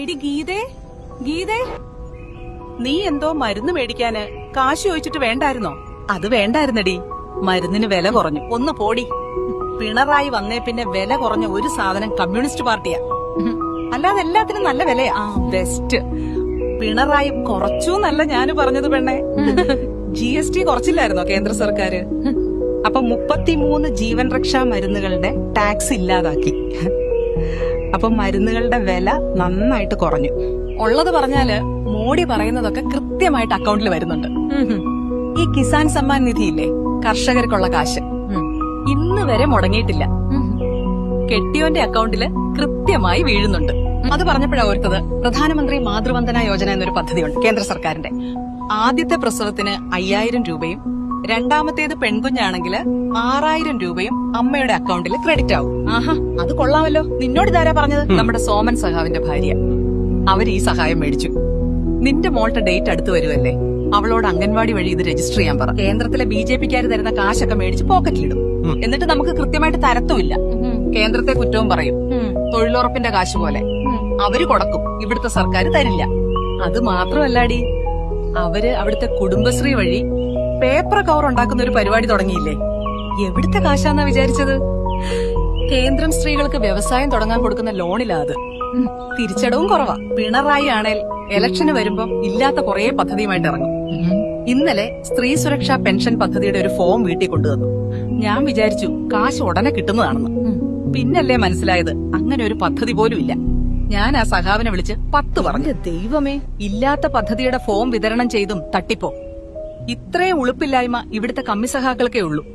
എടി ഗീതേ ഗീതേ. നീ എന്തോ മരുന്ന് മേടിക്കാന് കാശ് ചോദിച്ചിട്ട് വേണ്ടായിരുന്നോ? അത് വേണ്ടായിരുന്നടി. മരുന്നിന് വില കുറഞ്ഞു. ഒന്ന് പോടി. പിണറായി വന്നേ പിന്നെ വില കുറഞ്ഞ ഒരു സാധനം കമ്മ്യൂണിസ്റ്റ് പാർട്ടിയാ. അല്ലാതെ എല്ലാത്തിനും നല്ല വിലയാ. ബെസ്റ്റ് പിണറായി കുറച്ചു നല്ല ഞാൻ പറഞ്ഞത് പെണ്ണെ. ജി എസ് ടി കുറച്ചില്ലായിരുന്നോ കേന്ദ്ര സർക്കാര്? അപ്പൊ മുപ്പത്തിമൂന്ന് ജീവൻ രക്ഷാ മരുന്നുകളുടെ ടാക്സ് ഇല്ലാതാക്കി. അപ്പൊ മരുന്നുകളുടെ വില നന്നായിട്ട് കുറഞ്ഞു. ഉള്ളത് പറഞ്ഞാൽ മോഡി പറയുന്നതൊക്കെ കൃത്യമായിട്ട് അക്കൗണ്ടിൽ വരുന്നുണ്ട്. ഈ കിസാൻ സമ്മാൻ നിധിയില്ലേ കർഷകർക്കുള്ള കാശ്. ഇന്ന് വരെ മുടങ്ങിയിട്ടില്ല. കെട്ടിയോന്റെ അക്കൗണ്ടിൽ കൃത്യമായി വീഴുന്നുണ്ട്. അത് പറഞ്ഞപ്പോഴാണ് ഓർത്തത് പ്രധാനമന്ത്രി മാതൃവന്ദന യോജന എന്നൊരു പദ്ധതിയുണ്ട് കേന്ദ്ര സർക്കാരിന്റെ. ആദ്യത്തെ പ്രസവത്തിന് അയ്യായിരം രൂപയും രണ്ടാമത്തേത് പെൺകുഞ്ഞാണെങ്കിൽ ആറായിരം രൂപയും അമ്മയുടെ അക്കൗണ്ടിൽ ക്രെഡിറ്റ് ആവും. ആഹാ. അത് കൊള്ളാമല്ലോ. നിന്നോട് ഇതാരാ പറഞ്ഞത്? നമ്മുടെ സോമൻ സഹാവിന്റെ ഭാര്യ. അവർ ഈ സഹായം മേടിച്ചു. നിന്റെ മോളുടെ ഡേറ്റ് അടുത്ത് വരുമല്ലേ അവളോട് അംഗൻവാടി വഴി ഇത് രജിസ്റ്റർ ചെയ്യാൻ പറ. കേന്ദ്രത്തിലെ ബി ജെ പിക്കാർ തരുന്ന കാശൊക്കെ മേടിച്ച് പോക്കറ്റിലിടും. എന്നിട്ട് നമുക്ക് കൃത്യമായിട്ട് തരത്തുമില്ല. കേന്ദ്രത്തെ കുറ്റവും പറയും. തൊഴിലുറപ്പിന്റെ കാശ് പോലെ. അവർ കൊടുക്കും. ഇവിടുത്തെ സർക്കാർ തരില്ല. അത് മാത്രമല്ലാടി അവർ അവിടുത്തെ കുടുംബശ്രീ വഴി പേപ്പർ കവർ ഉണ്ടാക്കുന്ന ഒരു പരിപാടി തുടങ്ങിയില്ലേ? എവിടുത്തെ കാശാന്നാ വിചാരിച്ചത്? കേന്ദ്രം സ്ത്രീകൾക്ക് വ്യവസായം തുടങ്ങാൻ കൊടുക്കുന്ന ലോണിലാ അത്. തിരിച്ചടവും കുറവാ. പിണറായി ആണേൽ ഇലക്ഷന് വരുമ്പം ഇല്ലാത്ത കുറേ പദ്ധതിയുമായിട്ട് ഇറങ്ങും. ഇന്നലെ സ്ത്രീ സുരക്ഷാ പെൻഷൻ പദ്ധതിയുടെ ഒരു ഫോം വീട്ടിൽ കൊണ്ടുവന്നു. ഞാൻ വിചാരിച്ചു കാശ് ഉടനെ കിട്ടുന്നതാണെന്ന്. പിന്നല്ലേ മനസ്സിലായത്? അങ്ങനെ ഒരു പദ്ധതി പോലും ഇല്ല. ഞാൻ ആ സഖാവിനെ വിളിച്ച് പത്ത് പറഞ്ഞു. ദൈവമേ. ഇല്ലാത്ത പദ്ധതിയുടെ ഫോം വിതരണം ചെയ്തും തട്ടിപ്പോ. ഇത്രയും ഉളുപ്പില്ലായ്മ ഇവിടുത്തെ കമ്മി സഖാക്കൾക്കേ ഉള്ളൂ.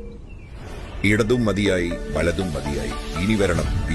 ഇടതും മതിയായി വലതും മതിയായി. ഇനി വരണം ബി